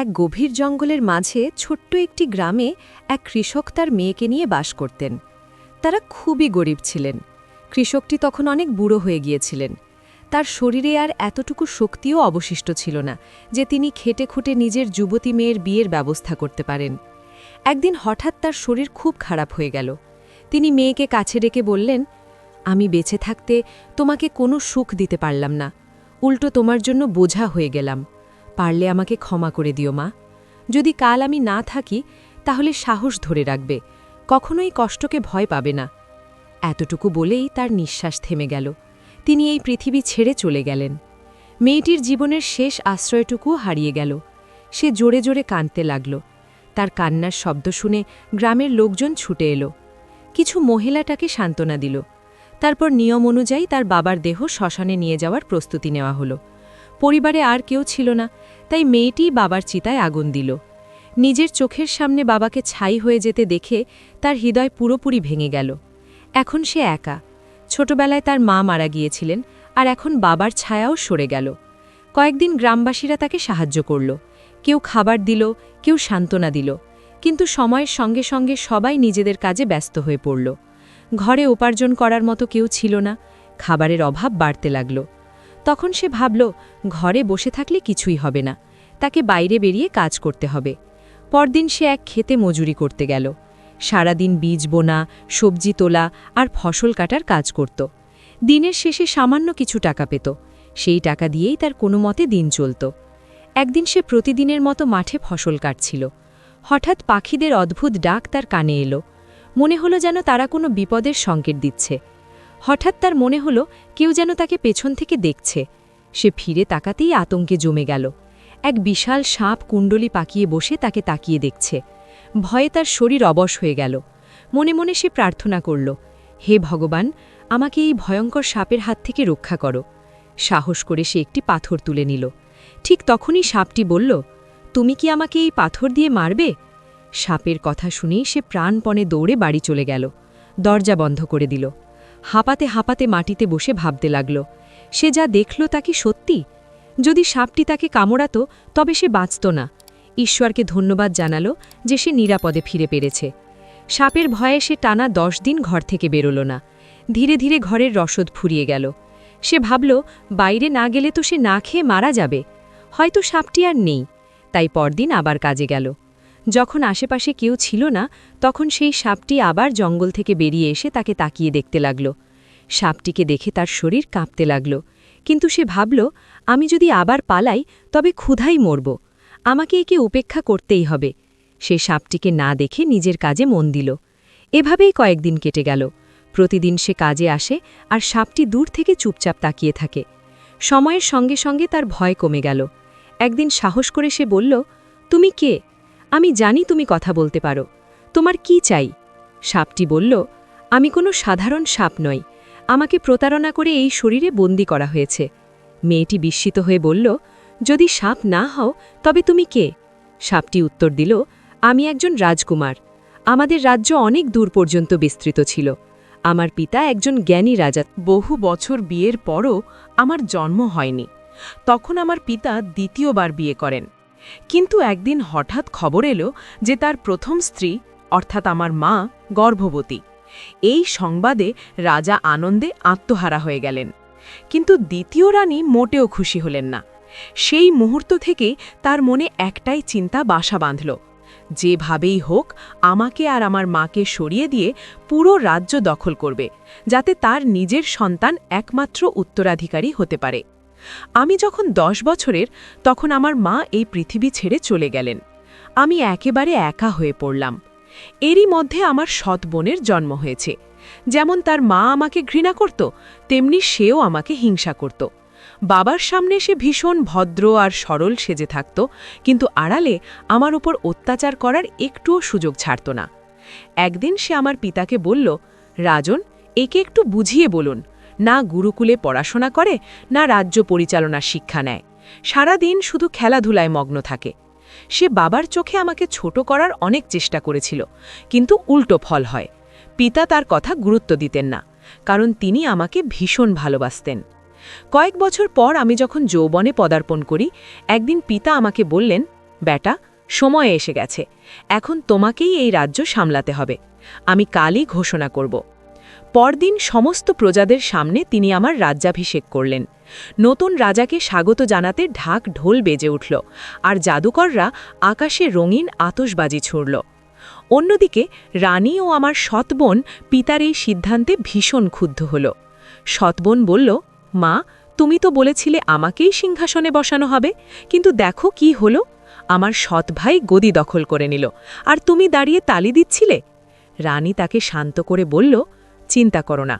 এক গভীর জঙ্গলের মাঝে ছোট্ট একটি গ্রামে এক কৃষক তার মেয়েকে নিয়ে বাস করতেন। তারা খুবই গরিব ছিলেন। কৃষকটি তখন অনেক বুড়ো হয়ে গিয়েছিলেন। তার শরীরে আর এতটুকু শক্তিও অবশিষ্ট ছিল না যে তিনি খেটে খুঁটে নিজের যুবতী মেয়ের বিয়ের ব্যবস্থা করতে পারেন। একদিন হঠাৎ তার শরীর খুব খারাপ হয়ে গেল। তিনি মেয়েকে কাছে ডেকে বললেন, আমি বেঁচে থাকতে তোমাকে কোনো সুখ দিতে পারলাম না। উল্টো তোমার জন্য বোঝা হয়ে গেলাম। পারলে আমাকে ক্ষমা করে দিও, মা। যদি কাল আমি না থাকি, তাহলে সাহস ধরে রাখবে। কখনোই কষ্টকে ভয় পাবে না। এতটুকু বলেই তার নিঃশ্বাস থেমে গেল। তিনি এই পৃথিবী ছেড়ে চলে গেলেন। মেয়েটির জীবনের শেষ আশ্রয়টুকুও হারিয়ে গেল। সে জোরে জোরে কাঁদতে লাগল। তার কান্নার শব্দ শুনে গ্রামের লোকজন ছুটে এলো। কিছু মহিলাটাকে সান্ত্বনা দিল। তারপর নিয়ম অনুযায়ী তার বাবার দেহ শ্মশানে নিয়ে যাওয়ার প্রস্তুতি নেওয়া হলো। পরিবারে আর কেউ ছিল না। তাই মেয়েটিই বাবার চিতায় আগুন দিল। নিজের চোখের সামনে বাবাকে ছাই হয়ে যেতে দেখে তার হৃদয় পুরোপুরি ভেঙে গেল। এখন সে একা। ছোটবেলায় তার মা মারা গিয়েছিলেন আর এখন বাবার ছায়াও সরে গেল। কয়েকদিন গ্রামবাসীরা তাকে সাহায্য করল। কেউ খাবার দিল, কেউ সান্ত্বনা দিল। কিন্তু সময়ের সঙ্গে সঙ্গে সবাই নিজেদের কাজে ব্যস্ত হয়ে পড়ল। ঘরে উপার্জন করার মতো কেউ ছিল না। খাবারের অভাব বাড়তে লাগল। তখন সে ভাবল, ঘরে বসে থাকলে কিছুই হবে না। তাকে বাইরে বেরিয়ে কাজ করতে হবে। পরদিন সে এক খেতে মজুরি করতে গেল। সারাদিন বীজ বোনা, সবজি তোলা আর ফসল কাটার কাজ করত। দিনের শেষে সামান্য কিছু টাকা পেত। সেই টাকা দিয়েই তার কোনো মতে দিন চলত। একদিন সে প্রতিদিনের মতো মাঠে ফসল কাটছিল। হঠাৎ পাখিদের অদ্ভুত ডাক তার কানে এলো। মনে হলো যেন তারা কোনো বিপদের সংকেত দিচ্ছে। হঠাৎ তার মনে হলো কেউ যেন তাকে পেছন থেকে দেখছে। সে ফিরে তাকাতেই আতঙ্কে জমে গেল। এক বিশাল সাপ কুণ্ডলি পাকিয়ে বসে তাকে তাকিয়ে দেখছে। ভয়ে তার শরীর অবশ হয়ে গেল। মনে মনে সে প্রার্থনা করল, হে ভগবান, আমাকে এই ভয়ঙ্কর সাপের হাত থেকে রক্ষা করো। সাহস করে সে একটি পাথর তুলে নিল। ঠিক তখনই সাপটি বলল, তুমি কি আমাকে এই পাথর দিয়ে মারবে? সাপের কথা শুনেই সে প্রাণপণে দৌড়ে বাড়ি চলে গেল। দরজা বন্ধ করে দিল। হাঁপাতে হাঁপাতে মাটিতে বসে ভাবতে লাগল। সে যা দেখল তা কি সত্যি? যদি সাপটি তাকে কামড়াত, তবে সে বাঁচত না। ঈশ্বরকে ধন্যবাদ জানালো যে সে নিরাপদে ফিরে পেরেছে। সাপের ভয়ে সে টানা দশ দিন ঘর থেকে বেরোল না। ধীরে ধীরে ঘরের রসদ ফুরিয়ে গেল। সে ভাবল, বাইরে না গেলে তো সে না খেয়ে মারা যাবে। হয়তো সাপটি আর নেই, তাই পরদিন আবার কাজে গেল। যখন আশেপাশে কেউ ছিল না, তখন সেই সাপটি আবার জঙ্গল থেকে বেরিয়ে এসে তাকে তাকিয়ে দেখতে লাগল। সাপটিকে দেখে তার শরীর কাঁপতে লাগল। কিন্তু সে ভাবল, আমি যদি আবার পালাই, তবে ক্ষুধাই মরব। আমাকে একে উপেক্ষা করতেই হবে। সে সাপটিকে না দেখে নিজের কাজে মন দিল। এভাবেই কয়েকদিন কেটে গেল। প্রতিদিন সে কাজে আসে আর সাপটি দূর থেকে চুপচাপ তাকিয়ে থাকে। সময়ের সঙ্গে সঙ্গে তার ভয় কমে গেল। একদিন সাহস করে সে বলল, তুমি কে? আমি জানি তুমি কথা বলতে পারো। তোমার কি চাই? সাপটি বলল, আমি কোনো সাধারণ সাপ নই। আমাকে প্রতারণা করে এই শরীরে বন্দি করা হয়েছে। মেয়েটি বিস্মিত হয়ে বলল, যদি সাপ না হও, তবে তুমি কে? সাপটি উত্তর দিল, আমি একজন রাজকুমার। আমাদের রাজ্য অনেক দূর পর্যন্ত বিস্তৃত ছিল। আমার পিতা একজন জ্ঞানী রাজা। বহু বছর বিয়ের পরও আমার জন্ম হয়নি। তখন আমার পিতা দ্বিতীয়বার বিয়ে করেন। কিন্তু একদিন হঠাৎ খবর এলো যে তার প্রথম স্ত্রী, অর্থাৎ আমার মা, গর্ভবতী। এই সংবাদে রাজা আনন্দে আত্মহারা হয়ে গেলেন। কিন্তু দ্বিতীয় রানী মোটেও খুশি হলেন না। সেই মুহূর্ত থেকে তার মনে একটাই চিন্তা বাসা বাঁধল। যেভাবেই হোক, আমাকে আর আমার মাকে সরিয়ে দিয়ে পুরো রাজ্য দখল করবে, যাতে তার নিজের সন্তান একমাত্র উত্তরাধিকারী হতে পারে। আমি যখন দশ বছরের, তখন আমার মা এই পৃথিবী ছেড়ে চলে গেলেন। আমি একেবারে একা হয়ে পড়লাম। এরই মধ্যে আমার সৎ বোনের জন্ম হয়েছে। যেমন তার মা আমাকে ঘৃণা করত, তেমনি সেও আমাকে হিংসা করত। বাবার সামনে সে ভীষণ ভদ্র আর সরল সেজে থাকত, কিন্তু আড়ালে আমার উপর অত্যাচার করার একটুও সুযোগ ছাড়ত না। একদিন সে আমার পিতাকে বলল, রাজন, একে একটু বুঝিয়ে বলুন না গুরুকুলে পড়াশোনা করে, না রাজ্য পরিচালনার শিক্ষা নেয়। সারাদিন শুধু খেলাধুলায় মগ্ন থাকে। সে বাবার চোখে আমাকে ছোট করার অনেক চেষ্টা করেছিল, কিন্তু উল্টো ফল হয়। পিতা তার কথা গুরুত্ব দিতেন না, কারণ তিনি আমাকে ভীষণ ভালোবাসতেন। কয়েক বছর পর আমি যখন যৌবনে পদার্পণ করি, একদিন পিতা আমাকে বললেন, বেটা, সময় এসে গেছে। এখন তোমাকেই এই রাজ্য সামলাতে হবে। আমি কালই ঘোষণা করব। পরদিন সমস্ত প্রজাদের সামনে তিনি আমার রাজ্যাভিষেক করলেন। নতুন রাজাকে স্বাগত জানাতে ঢাক ঢোল বেজে উঠল, আর জাদুকররা আকাশে রঙিন আতসবাজি ছুড়ল। অন্যদিকে রানী ও আমার সৎবোন পিতার এই সিদ্ধান্তে ভীষণ ক্ষুব্ধ হল। সৎবোন বলল, মা, তুমি তো বলেছিলে আমাকেই সিংহাসনে বসানো হবে, কিন্তু দেখো কি হলো। আমার সৎ ভাই গদি দখল করে নিল, আর তুমি দাঁড়িয়ে তালি দিচ্ছিলে? রানী তাকে শান্ত করে বলল চিন্তা করো না।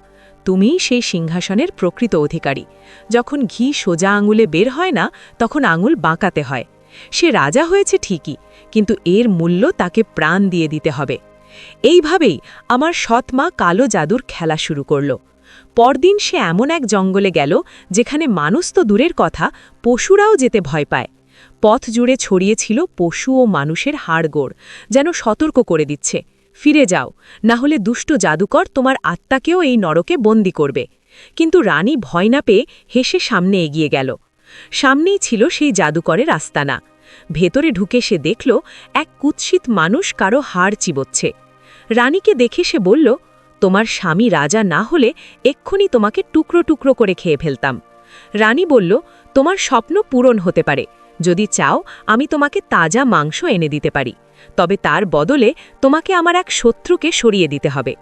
তুমিই সেই সিংহাসনের প্রকৃত অধিকারী। যখন ঘি সোজা আঙুলে বের হয় না, তখন আঙুল বাঁকাতে হয়। সে রাজা হয়েছে ঠিকই, কিন্তু এর মূল্য তাকে প্রাণ দিয়ে দিতে হবে। এইভাবেই আমার সৎ মা কালো জাদুর খেলা শুরু করল। পরদিন সে এমন এক জঙ্গলে গেল, যেখানে মানুষ তো দূরের কথা, পশুরাও যেতে ভয় পায়। পথ জুড়ে ছড়িয়েছিল পশু ও মানুষের হাড়গোড়, যেন সতর্ক করে দিচ্ছে। ফিরে যাও, না হলে দুষ্ট জাদুকর তোমার আত্মাকেও এই নরকে বন্দি করবে। কিন্তু রানী ভয় না পেয়ে হেসে সামনে এগিয়ে গেল। সামনেই ছিল সেই জাদুকরের আস্তানা। ভেতরে ঢুকে সে দেখল, এক কুৎসিত মানুষ কারও হাড় চিবোচ্ছে। রানীকে দেখে সে বলল, তোমার স্বামী রাজা না হলে এক্ষুনি তোমাকে টুকরো টুকরো করে খেয়ে ফেলতাম। রানী বলল, তোমার স্বপ্ন পূরণ হতে পারে যদি চাও, আমি তোমাকে তাজা মাংস এনে দিতে পারি। তবে তার বদলে তোমাকে আমার এক শত্রুকে সরিয়ে দিতে হবে।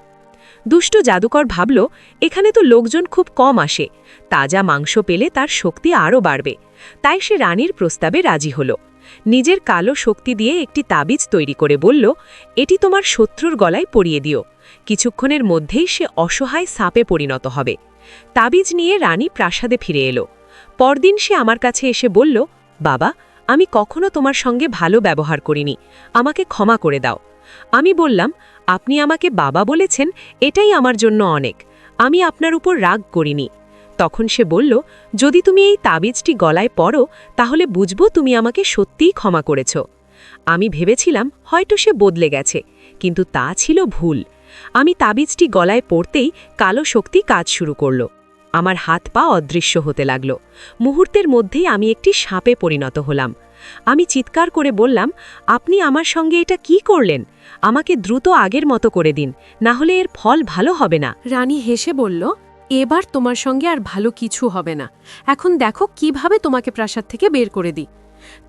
দুষ্ট জাদুকর ভাবল, এখানে তো লোকজন খুব কম আসে। তাজা মাংস পেলে তার শক্তি আরও বাড়বে। তাই সে রানীর প্রস্তাবে রাজি হল। নিজের কালো শক্তি দিয়ে একটি তাবিজ তৈরি করে বলল, এটি তোমার শত্রুর গলায় পরিয়ে দিও। কিছুক্ষণের মধ্যেই সে অসহায় সাপে পরিণত হবে। তাবিজ নিয়ে রানী প্রাসাদে ফিরে এলো। পরদিন সে আমার কাছে এসে বলল বাবা, আমি কখনো তোমার সঙ্গে ভালো ব্যবহার করিনি। আমাকে ক্ষমা করে দাও। আমি বললাম, আপনি আমাকে বাবা বলেছেন, এটাই আমার জন্য অনেক। আমি আপনার উপর রাগ করিনি। তখন সে বলল, যদি তুমি এই তাবিজটি গলায় পড়ো, তাহলে বুঝব তুমি আমাকে সত্যিই ক্ষমা করেছ। আমি ভেবেছিলাম, হয়তো সে বদলে গেছে, কিন্তু তা ছিল ভুল। আমি তাবিজটি গলায় পড়তেই কালো শক্তি কাজ শুরু করল। আমার হাত পা অদৃশ্য হতে লাগল। মুহূর্তের মধ্যেই আমি একটি সাপে পরিণত হলাম। আমি চিৎকার করে বললাম, আপনি আমার সঙ্গে এটা কি করলেন? আমাকে দ্রুত আগের মতো করে দিন, না হলে এর ফল ভালো হবে না। রানী হেসে বলল, এবার তোমার সঙ্গে আর ভালো কিছু হবে না। এখন দেখো কীভাবে তোমাকে প্রাসাদ থেকে বের করে দিই।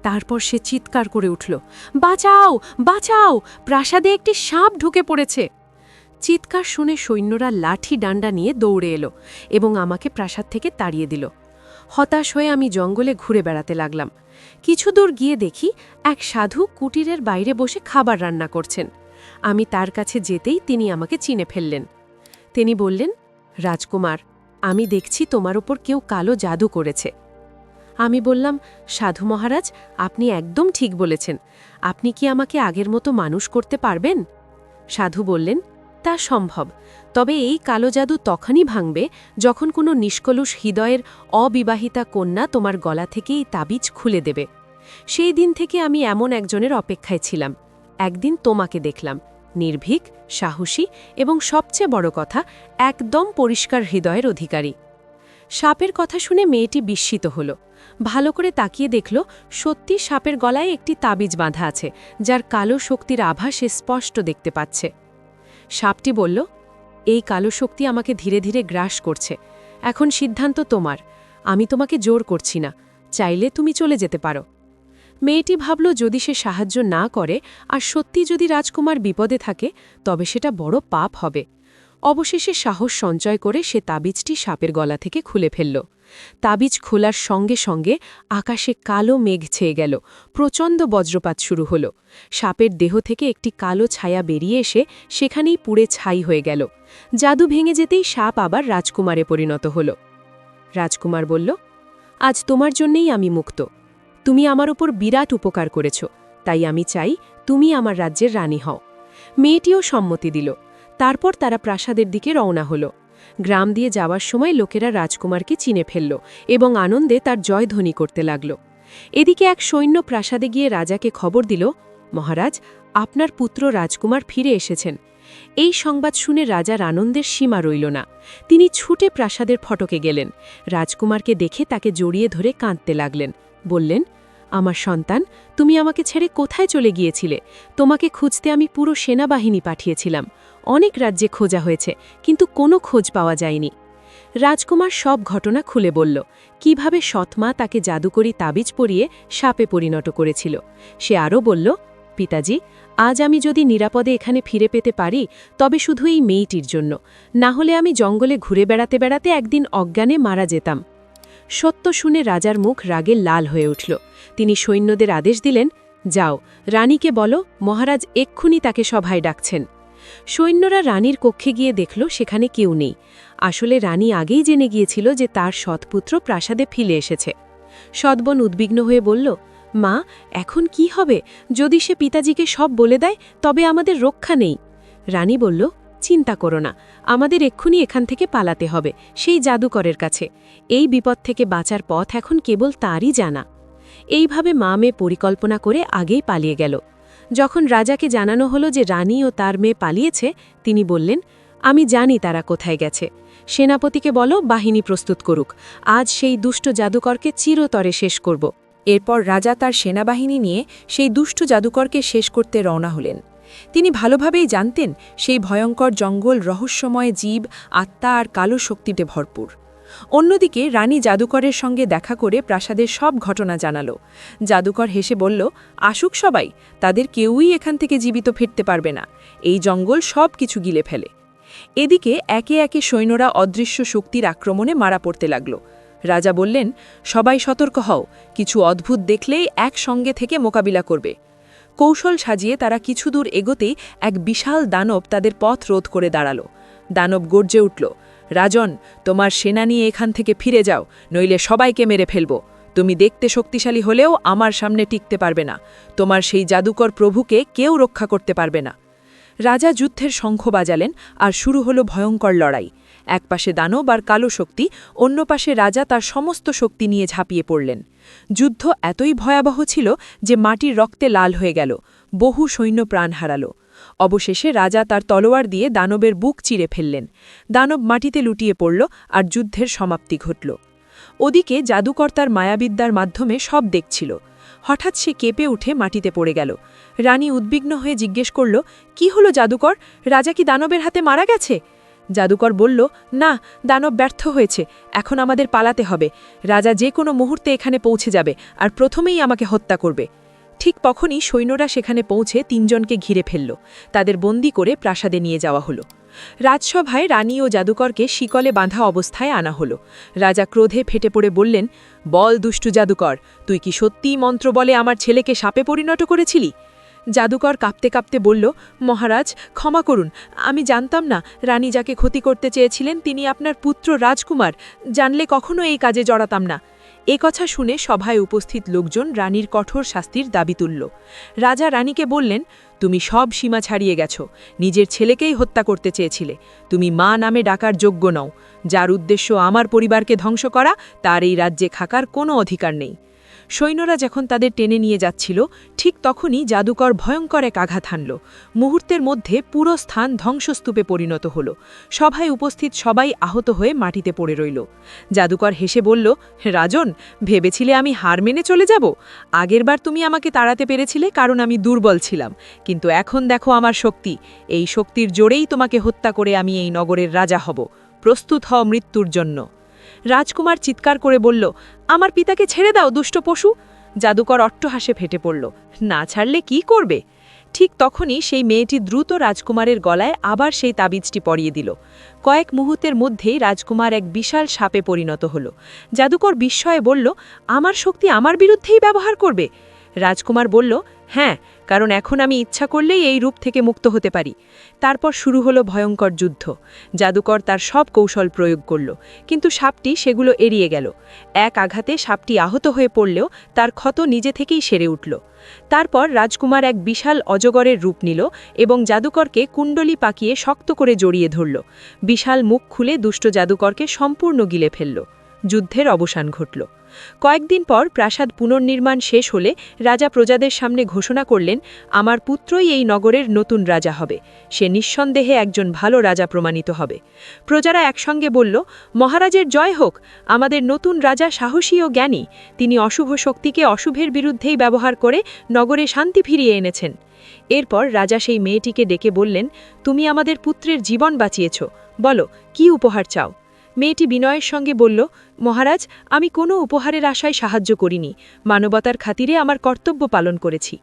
তারপর সে চিৎকার করে উঠল, বাঁচাও বাঁচাও! প্রাসাদে একটি সাপ ঢুকে পড়েছে! চিৎকার শুনে সৈন্যরা লাঠি ডান্ডা নিয়ে দৌড়ে এলো এবং আমাকে প্রাসাদ থেকে তাড়িয়ে দিল। হতাশ হয়ে আমি জঙ্গলে ঘুরে বেড়াতে লাগলাম। কিছু দূর গিয়ে দেখি এক সাধু কুটিরের বাইরে বসে খাবার রান্না করছেন। আমি তার কাছে যেতেই তিনি আমাকে চিনে ফেললেন। তিনি বললেন, রাজকুমার, আমি দেখছি তোমার ওপর কেউ কালো জাদু করেছে। আমি বললাম, সাধু মহারাজ, আপনি একদম ঠিক বলেছেন। আপনি কি আমাকে আগের মতো মানুষ করতে পারবেন? সাধু বললেন তা সম্ভব। তবে এই কালো জাদু তখনই ভাঙবে যখন কোনো নিষ্কলুষ হৃদয়ের অবিবাহিতা কন্যা তোমার গলা থেকেই তাবিজ খুলে দেবে। সেই দিন থেকে আমি এমন একজনের অপেক্ষায় ছিলাম। একদিন তোমাকে দেখলাম। নির্ভীক, সাহসী এবং সবচেয়ে বড় কথা, একদম পরিষ্কার হৃদয়ের অধিকারী। সাপের কথা শুনে মেয়েটি বিস্মিত হল। ভালো করে তাকিয়ে দেখল, সত্যি সাপের গলায় একটি তাবিজ বাঁধা আছে, যার কালো শক্তির আভা সে স্পষ্ট দেখতে পাচ্ছে। সাপটি বলল, এই কালো শক্তি আমাকে ধীরে ধীরে গ্রাস করছে। এখন সিদ্ধান্ত তোমার। আমি তোমাকে জোর করছি না। চাইলে তুমি চলে যেতে পারো। মেয়েটি ভাবল, যদি সে সাহায্য না করে, আর সত্যি যদি রাজকুমার বিপদে থাকে, তবে সেটা বড় পাপ হবে। অবশেষে সাহস সঞ্চয় করে সে তাবিজটি সাপের গলা থেকে খুলে ফেলল। তাবিজ খোলার সঙ্গে সঙ্গে আকাশে কালো মেঘ ছেয়ে গেল। প্রচণ্ড বজ্রপাত শুরু হল। সাপের দেহ থেকে একটি কালো ছায়া বেরিয়ে এসে সেখানেই পুড়ে ছাই হয়ে গেল। জাদু ভেঙে যেতেই সাপ আবার রাজকুমারে পরিণত হল। রাজকুমার বলল, আজ তোমার জন্যেই আমি মুক্ত। তুমি আমার ওপর বিরাট উপকার করেছ। তাই আমি চাই তুমি আমার রাজ্যের রানী হও। মেয়েটিও সম্মতি দিল। তারপর তারা প্রাসাদের দিকে রওনা হল। গ্রাম দিয়ে যাওয়ার সময় লোকেরা রাজকুমারকে চিনে ফেলল এবং আনন্দে তার জয়ধ্বনি করতে লাগল। এদিকে এক সৈন্য প্রাসাদে গিয়ে রাজাকে খবর দিল, মহারাজ, আপনার পুত্র রাজকুমার ফিরে এসেছেন। এই সংবাদ শুনে রাজার আনন্দের সীমা রইল না। তিনি ছুটে প্রাসাদের ফটকে গেলেন। রাজকুমারকে দেখে তাকে জড়িয়ে ধরে কাঁদতে লাগলেন। বললেন আমার সন্তান, তুমি আমাকে ছেড়ে কোথায় চলে গিয়েছিলে? তোমাকে খুঁজতে আমি পুরো সেনাবাহিনী পাঠিয়েছিলাম। অনেক রাজ্যে খোঁজা হয়েছে, কিন্তু কোনো খোঁজ পাওয়া যায়নি। রাজকুমার সব ঘটনা খুলে বলল, কীভাবে সৎমা তাকে জাদুকরি তাবিজ পরিয়ে সাপে পরিণত করেছিল? সে আরও বলল, পিতাজি, আজ আমি যদি নিরাপদে এখানে ফিরে পেতে পারি, তবে শুধু এই মেয়েটির জন্য। না হলে আমি জঙ্গলে ঘুরে বেড়াতে বেড়াতে একদিন অজ্ঞানে মারা যেতাম। সত্য শুনে রাজার মুখ রাগে লাল হয়ে উঠল। তিনি সৈন্যদের আদেশ দিলেন, যাও, রানীকে বলো, মহারাজ এক্ষুনি তাকে সভায় ডাকছেন। সৈন্যরা রানীর কক্ষে গিয়ে দেখল সেখানে কেউ নেই। আসলে রানী আগেই জেনে গিয়েছিল যে তার সৎপুত্র প্রাসাদে ফিরে এসেছে। সদবন উদ্বিগ্ন হয়ে বলল, মা, এখন কি হবে? যদি সে পিতাজিকে সব বলে দেয়, তবে আমাদের রক্ষা নেই। রানী বলল চিন্তা করো না, আমাদের এক্ষুনি এখান থেকে পালাতে হবে, সেই জাদুকরের কাছে। এই বিপদ থেকে বাঁচার পথ এখন কেবল তারই জানা। এইভাবে মা মেয়ে পরিকল্পনা করে আগেই পালিয়ে গেল। যখন রাজাকে জানানো হলো যে রানী ও তার মেয়ে পালিয়েছে, তিনি বললেন, আমি জানি তারা কোথায় গেছে। সেনাপতিকে বলো, বাহিনী প্রস্তুত করুক। আজ সেই দুষ্ট জাদুকরকে চিরতরে শেষ করব। এরপর রাজা তার সেনাবাহিনী নিয়ে সেই দুষ্ট জাদুকরকে শেষ করতে রওনা হলেন। তিনি ভালোভাবেই জানতেন সেই ভয়ঙ্কর জঙ্গল রহস্যময় জীব, আত্মা আর কালো শক্তিতে ভরপুর। অন্যদিকে রানী জাদুকরের সঙ্গে দেখা করে প্রাসাদের সব ঘটনা জানালো। জাদুকর হেসে বলল, আসুক সবাই, তাদের কেউই এখান থেকে জীবিত ফিরতে পারবে না। এই জঙ্গল সব কিছু গিলে ফেলে। এদিকে একে একে সৈন্যরা অদৃশ্য শক্তির আক্রমণে মারা পড়তে লাগল। রাজা বললেন, সবাই সতর্ক হও, কিছু অদ্ভুত দেখলেই একসঙ্গে থেকে মোকাবিলা করবে। কৌশল সাজিয়ে তারা কিছু দূর এগোতেই এক বিশাল দানব তাদের পথ রোধ করে দাঁড়াল। দানব গর্জে উঠল, রাজন, তোমার সেনা নিয়ে এখান থেকে ফিরে যাও, নইলে সবাইকে মেরে ফেলব। তুমি দেখতে শক্তিশালী হলেও আমার সামনে টিকতে পারবে না। তোমার সেই জাদুকর প্রভুকে কেউ রক্ষা করতে পারবে না। রাজা যুদ্ধের শঙ্খ বাজালেন আর শুরু হলো ভয়ঙ্কর লড়াই। এক পাশে দানব আর কালো শক্তি, অন্য পাশে রাজা তার সমস্ত শক্তি নিয়ে ঝাঁপিয়ে পড়লেন। যুদ্ধ এতই ভয়াবহ ছিল যে মাটির রক্তে লাল হয়ে গেল, বহু সৈন্য প্রাণ হারাল। অবশেষে রাজা তার তলোয়ার দিয়ে দানবের বুক চিরে ফেললেন। দানব মাটিতে লুটিয়ে পড়ল আর যুদ্ধের সমাপ্তি ঘটল। ওদিকে জাদুকর্তার মায়াবিদ্যার মাধ্যমে সব দেখছিল। হঠাৎ সে কেঁপে উঠে মাটিতে পড়ে গেল। রানী উদ্বিগ্ন হয়ে জিজ্ঞেস করল, কি হলো জাদুকর? রাজা কি দানবের হাতে মারা গেছে? জাদুকর বলল, না, দানব ব্যর্থ হয়েছে, এখন আমাদের পালাতে হবে। রাজা যে কোনো মুহূর্তে এখানে পৌঁছে যাবে আর প্রথমেই আমাকে হত্যা করবে। ঠিক তখনই সৈন্যরা সেখানে পৌঁছে তিনজনকে ঘিরে ফেলল। তাদের বন্দি করে প্রাসাদে নিয়ে যাওয়া হলো। রাজসভায় রানী ও জাদুকরকে শিকলে বাঁধা অবস্থায় আনা হলো। রাজা ক্রোধে ফেটে পড়ে বললেন, বল দুষ্টু জাদুকর, তুই কি সত্যিই মন্ত্র বলে আমার ছেলেকে সাপে পরিণত করেছিলি? জাদুকর কাঁপতে কাঁপতে বলল, মহারাজ, ক্ষমা করুন। আমি জানতাম না রানী যাকে ক্ষতি করতে চেয়েছিলেন তিনি আপনার পুত্র রাজকুমার। জানলে কখনো এই কাজে জড়াতাম না। এ কথা শুনে সভায় উপস্থিত লোকজন রানীর কঠোর শাস্তির দাবি তুলল। রাজা রানীকে বললেন, তুমি সব সীমা ছাড়িয়ে গেছ। নিজের ছেলেকেই হত্যা করতে চেয়েছিলে। তুমি মা নামে ডাকার যোগ্য নও। যার উদ্দেশ্য আমার পরিবারকে ধ্বংস করা, তার এই রাজ্যে খাকার কোনো অধিকার নেই। সৈন্যরা যখন তাদের টেনে নিয়ে যাচ্ছিল, ঠিক তখনই জাদুকর ভয়ঙ্কর এক আঘাত হানল। মুহূর্তের মধ্যে পুরো স্থান ধ্বংসস্তূপে পরিণত হল। সভায় উপস্থিত সবাই আহত হয়ে মাটিতে পড়ে রইল। জাদুকর হেসে বলল, রাজন, ভেবেছিলে আমি হার মেনে চলে যাব? আগেরবার তুমি আমাকে তাড়াতে পেরেছিলে, কারণ আমি দুর্বল ছিলাম। কিন্তু এখন দেখো আমার শক্তি। এই শক্তির জোরেই তোমাকে হত্যা করে আমি এই নগরের রাজা হব। প্রস্তুত হও মৃত্যুর জন্য। রাজকুমার চিৎকার করে বলল, আমার পিতাকে ছেড়ে দাও, দুষ্ট পশু! জাদুকর অট্টহাসে ফেটে পড়ল। না ছাড়লে কি করবে? ঠিক তখনই সেই মেয়েটি দ্রুত রাজকুমারের গলায় আবার সেই তাবিজটি পরিয়ে দিল। কয়েক মুহূর্তের মধ্যেই রাজকুমার এক বিশাল সাপে পরিণত হল। জাদুকর বিস্ময়ে বলল, আমার শক্তি আমার বিরুদ্ধেই ব্যবহার করবে? রাজকুমার বলল হ্যাঁ কারণ এখন আমি ইচ্ছা করলেই এই রূপ থেকে মুক্ত হতে পারি। তারপর শুরু হলো ভয়ঙ্কর যুদ্ধ। জাদুকর তার সব কৌশল প্রয়োগ করল, কিন্তু সাপটি সেগুলো এড়িয়ে গেল। এক আঘাতে সাপটি আহত হয়ে পড়লেও তার ক্ষত নিজে থেকেই সেরে উঠল। তারপর রাজকুমার এক বিশাল অজগরের রূপ নিল এবং জাদুকরকে কুণ্ডলি পাকিয়ে শক্ত করে জড়িয়ে ধরল। বিশাল মুখ খুলে দুষ্ট জাদুকরকে সম্পূর্ণ গিলে ফেলল। যুদ্ধের অবসান ঘটল। কয়েকদিন পর প্রাসাদ পুনর্নির্মাণ শেষ হলে রাজা প্রজাদের সামনে ঘোষণা করলেন, আমার পুত্রই এই নগরের নতুন রাজা হবে। সে নিঃসন্দেহে একজন ভালো রাজা প্রমাণিত হবে। প্রজারা একসঙ্গে বলল, মহারাজের জয় হোক। আমাদের নতুন রাজা সাহসী ও জ্ঞানী। তিনি অশুভ শক্তিকে অশুভের বিরুদ্ধেই ব্যবহার করে নগরে শান্তি ফিরিয়ে এনেছেন। এরপর রাজা সেই মেয়েটিকে ডেকে বললেন, তুমি আমাদের পুত্রের জীবন বাঁচিয়েছ। বলো, কি উপহার চাও? মেয়েটি বিনয়ের সঙ্গে বলল, মহারাজ, আমি কোনো উপহারের আশায় সাহায্য করিনি। মানবতার খাতিরে আমার কর্তব্য পালন করেছি।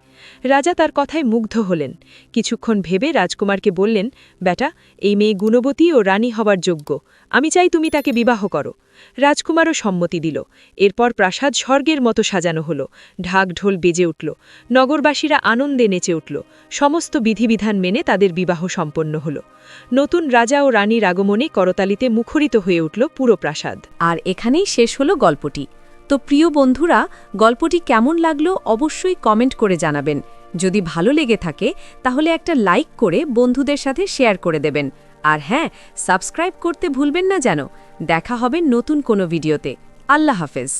রাজা তার কথায় মুগ্ধ হলেন। কিছুক্ষণ ভেবে রাজকুমারকে বললেন বেটা এই মেয়ে গুণবতী ও রানী হবার যোগ্য। আমি চাই তুমি তাকে বিবাহ করো। রাজকুমারও সম্মতি দিল। এরপর প্রাসাদ স্বর্গের মতো সাজানো হল। ঢাক ঢোল বেজে উঠল। নগরবাসীরা আনন্দে নেচে উঠল। সমস্ত বিধিবিধান মেনে তাদের বিবাহ সম্পন্ন হল। নতুন রাজা ও রানীর আগমনে করতালিতে মুখরিত হয়ে উঠল পুরো প্রাসাদ। আর এখানেই শেষ হলো গল্পটি। তো প্রিয় বন্ধুরা, গল্পটি কেমন লাগল অবশ্যই কমেন্ট করে জানাবেন। যদি ভালো লেগে থাকে, তাহলে একটা লাইক করে বন্ধুদের সাথে শেয়ার করে দেবেন। আর হ্যাঁ সাবস্ক্রাইব করতে ভুলবেন না যেন। দেখা হবে নতুন কোনো ভিডিওতে। আল্লাহ হাফেজ।